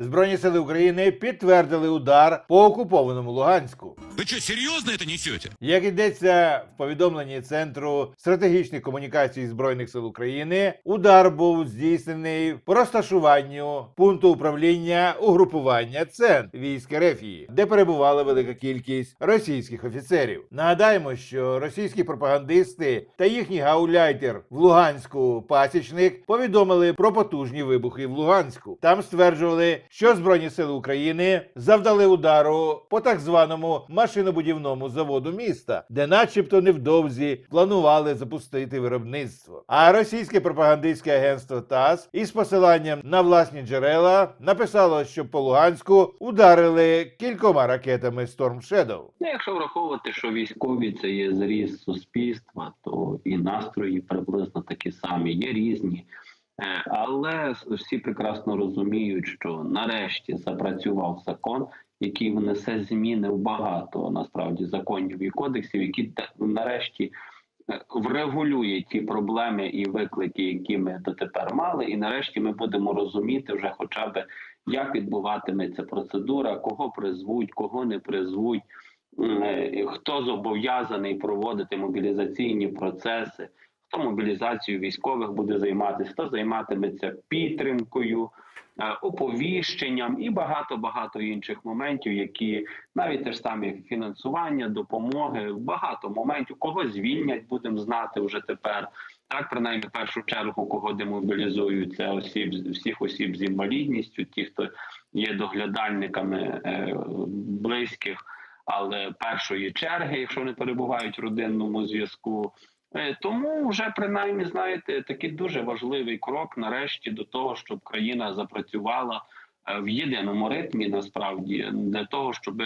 Збройні сили України підтвердили удар по окупованому Луганську. Вы что, серьезно это несете? Як йдеться в повідомленні Центру стратегічних комунікацій Збройних сил України, удар був здійснений по розташуванню пункту управління угрупування ЦЕН військ Рефії, де перебувала велика кількість російських офіцерів. Нагадаємо, що російські пропагандисти та їхній гауляйтер в Луганську пасічник повідомили про потужні вибухи в Луганську. Там стверджували, що Збройні сили України завдали удару по так званому машинобудівному заводу міста, де, начебто, невдовзі планували запустити виробництво. А російське пропагандистське агентство ТАСС із посиланням на власні джерела написало, що по Луганську ударили кількома ракетами Storm Shadow. Ну, якщо враховувати, що військові це є зріз суспільства, то і настрої приблизно такі самі, є різні. Але всі прекрасно розуміють, що нарешті запрацював закон, який внесе зміни в багато насправді законів і кодексів, які нарешті е, врегулює ті проблеми і виклики, які ми дотепер мали, і нарешті ми будемо розуміти вже, хоча б як відбуватиметься процедура, кого призвуть, кого не призвуть. Е, хто зобов'язаний проводити мобілізаційні процеси, хто мобілізацією військових буде займатися, хто займатиметься підтримкою, е, оповіщенням і багато багато інших моментів, які навіть те ж самі фінансування, допомоги, багато моментів, кого звільнять, будемо знати вже тепер. Так, принаймні, в першу чергу, кого демобілізують, це осіб всіх осіб з інвалідністю, ті, хто є доглядальниками е, близьких, але першої черги, якщо не перебувають в родинному зв'язку. Е, Тому вже принаймні знаєте такий дуже важливий крок нарешті до того, щоб країна запрацювала е, в єдиному ритмі, насправді для того, щоб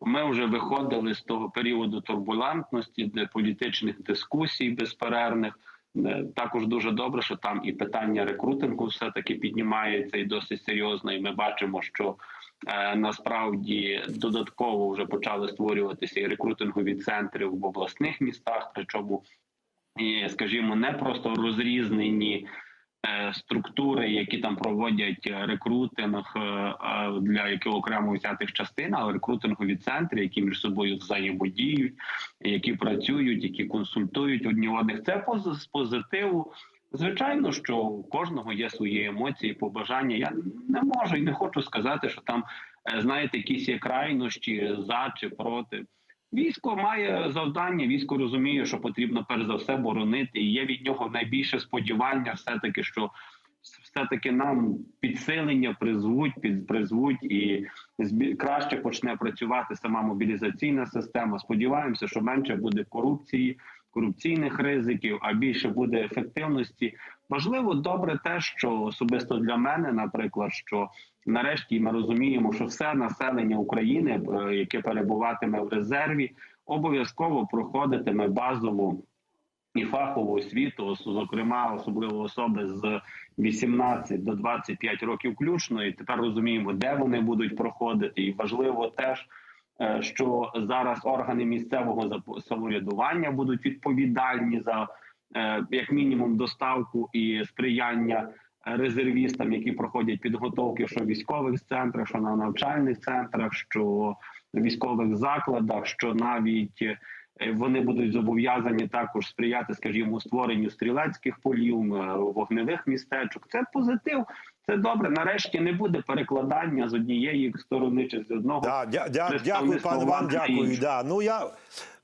ми вже виходили з того періоду турбулентності, де політичних дискусій безперервних. Е, Також дуже добре, що там і питання рекрутингу все таки піднімається і досить серйозно. І ми бачимо, що насправді додатково вже почали створюватися і рекрутингові центри в обласних містах, причому скажімо, не просто розрізнені е, структури, які там проводять е, рекрутинг е, е, для яких окремо взятих частин, але рекрутингові центри, які між собою взаємодіють, які працюють, які консультують одні одних. Це з позитиву. Звичайно, що у кожного є свої емоції, побажання. Я не можу і не хочу сказати, що там е, знаєте, якісь є крайнощі за чи проти. Військо має завдання. Військо розуміє, що потрібно перш за все боронити, і є від нього найбільше сподівання, все таки, що все таки нам підсилення призвуть, під призвуть і краще почне працювати сама мобілізаційна система. Сподіваємося, що менше буде корупції, корупційних ризиків, а більше буде ефективності. Важливо добре те, що особисто для мене, наприклад, що нарешті ми розуміємо, що все населення України, е, яке перебуватиме в резерві, обов'язково проходитиме базову і фахову освіту, зокрема, особливо особи з 18 до 25 років включно. І тепер розуміємо, де вони будуть проходити. І важливо теж, що зараз органи місцевого самоврядування будуть відповідальні за е, як мінімум доставку і сприяння резервістам, які проходять підготовки, що в військових центрах, що на навчальних центрах, що в військових закладах, що навіть е, вони будуть зобов'язані також сприяти, скажімо, створенню стрілецьких полів, е, вогневих містечок. Це позитив. Це добре. Нарешті не буде перекладання з однієї сторони чи з одного. Да, дя, дя, дякую, пане вам. Дякую. Да. Ну я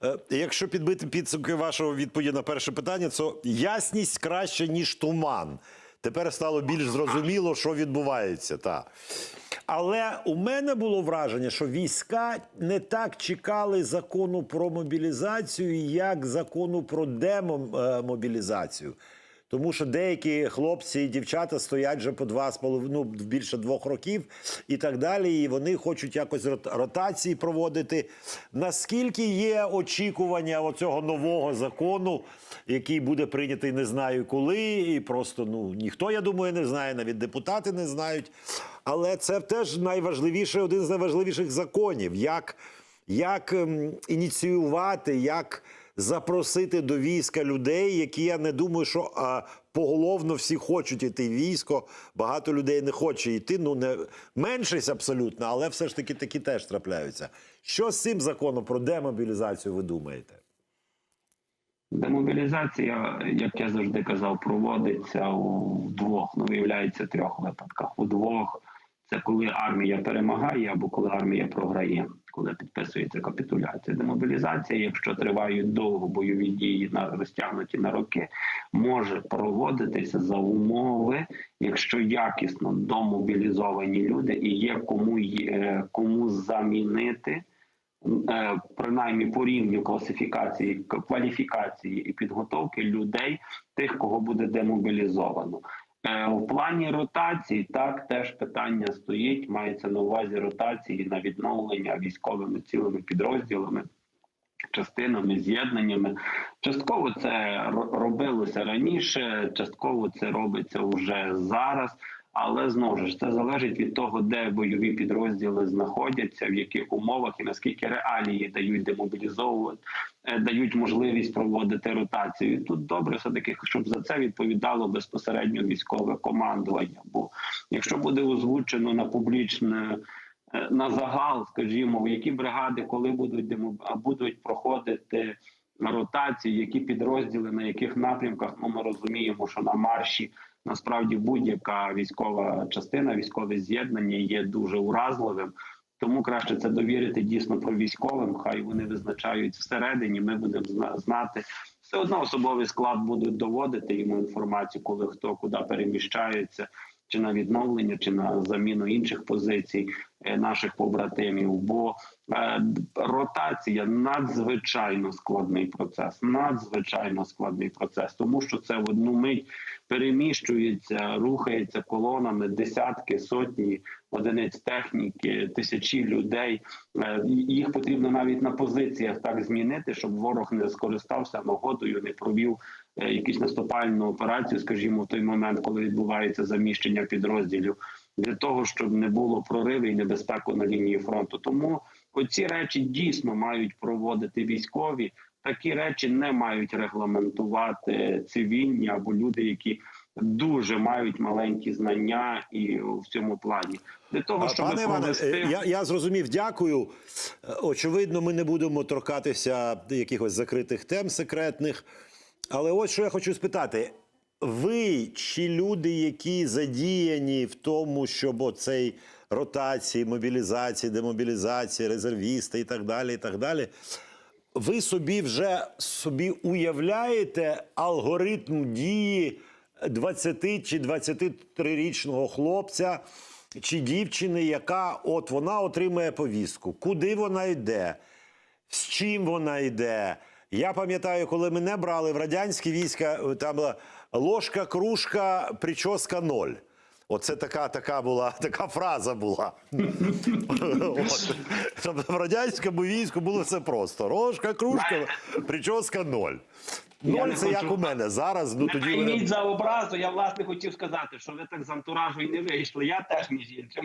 е, якщо підбити підсумки вашого відповіді на перше питання, то ясність краще ніж туман. Тепер стало більш зрозуміло, що відбувається. Та. Але у мене було враження, що війська не так чекали закону про мобілізацію, як закону про демобілізацію. Тому що деякі хлопці і дівчата стоять вже по два з половиною, ну, більше двох років і так далі. І вони хочуть якось ротації проводити. Наскільки є очікування оцього нового закону, який буде прийнятий, не знаю коли, і просто ну ніхто, я думаю, не знає, навіть депутати не знають. Але це теж найважливіше, один з найважливіших законів. Як, як ем, ініціювати, як запросити до війська людей, які я не думаю, що а, поголовно всі хочуть йти в військо. Багато людей не хоче йти. Ну не меншість абсолютно, але все ж таки такі теж трапляються. Що з цим законом про демобілізацію ви думаєте? Демобілізація, як я завжди казав, проводиться у двох, ну виявляється, трьох випадках. У двох це коли армія перемагає або коли армія програє, коли підписується капітуляція. Демобілізація, якщо тривають довго бойові дії на розтягнуті на роки, може проводитися за умови, якщо якісно домобілізовані люди і є кому є, кому замінити. Е, принаймні по рівню класифікації, кваліфікації і підготовки людей, тих, кого буде демобілізовано. Е, У плані ротації так теж питання стоїть. Мається на увазі ротації на відновлення військовими цілими підрозділами. Частинами, з'єднаннями. Частково це робилося раніше, частково це робиться вже зараз. Але знову ж це залежить від того, де бойові підрозділи знаходяться, в яких умовах і наскільки реалії дають демобілізовувати, е, дають можливість проводити ротацію. Тут добре все таки, щоб за це відповідало безпосередньо військове командування. Бо якщо буде озвучено на публічне е, на загал, скажімо, в які бригади, коли будуть будуть проходити ротації, які підрозділи на яких напрямках, ну ми розуміємо, що на марші насправді будь-яка військова частина, військове з'єднання є дуже уразливим. Тому краще це довірити дійсно про військовим. Хай вони визначають всередині. Ми будемо зна- знати. Все одно особовий склад будуть доводити йому інформацію, коли хто куди переміщається, чи на відновлення, чи на заміну інших позицій е, наших побратимів. Бо е, ротація надзвичайно складний процес, надзвичайно складний процес, тому що це в одну мить переміщується, рухається колонами десятки, сотні одиниць техніки, тисячі людей. Е, Їх потрібно навіть на позиціях так змінити, щоб ворог не скористався нагодою, не провів якусь наступальну операцію, скажімо, в той момент, коли відбувається заміщення підрозділів, для того, щоб не було прориву і небезпеку на лінії фронту. Тому оці речі дійсно мають проводити військові. Такі речі не мають регламентувати цивільні або люди, які дуже мають маленькі знання і в цьому плані для того, щоб Пане Іване, провести... е, я, я зрозумів, дякую. Е, Очевидно, ми не будемо торкатися якихось закритих тем секретних. Але ось що я хочу спитати: ви чи люди, які задіяні в тому, щоб оцей ротації, мобілізації, демобілізації, резервісти і так далі, і так далі. Ви собі вже собі уявляєте алгоритм дії 20 чи 23-річного хлопця чи дівчини, яка от вона отримує повістку, куди вона йде, з чим вона йде. Я пам'ятаю, коли мене брали в радянські війська, е, там була ложка, кружка, прическа ноль. Оце така, така була, така фраза була. От. Тобто в радянському війську було все просто. Рожка, кружка, прическа ноль. Ноль це як у мене. Зараз, ну тоді за образу. Я власне хотів сказати, що ви так з антуражу і не вийшли. Я теж між іншим.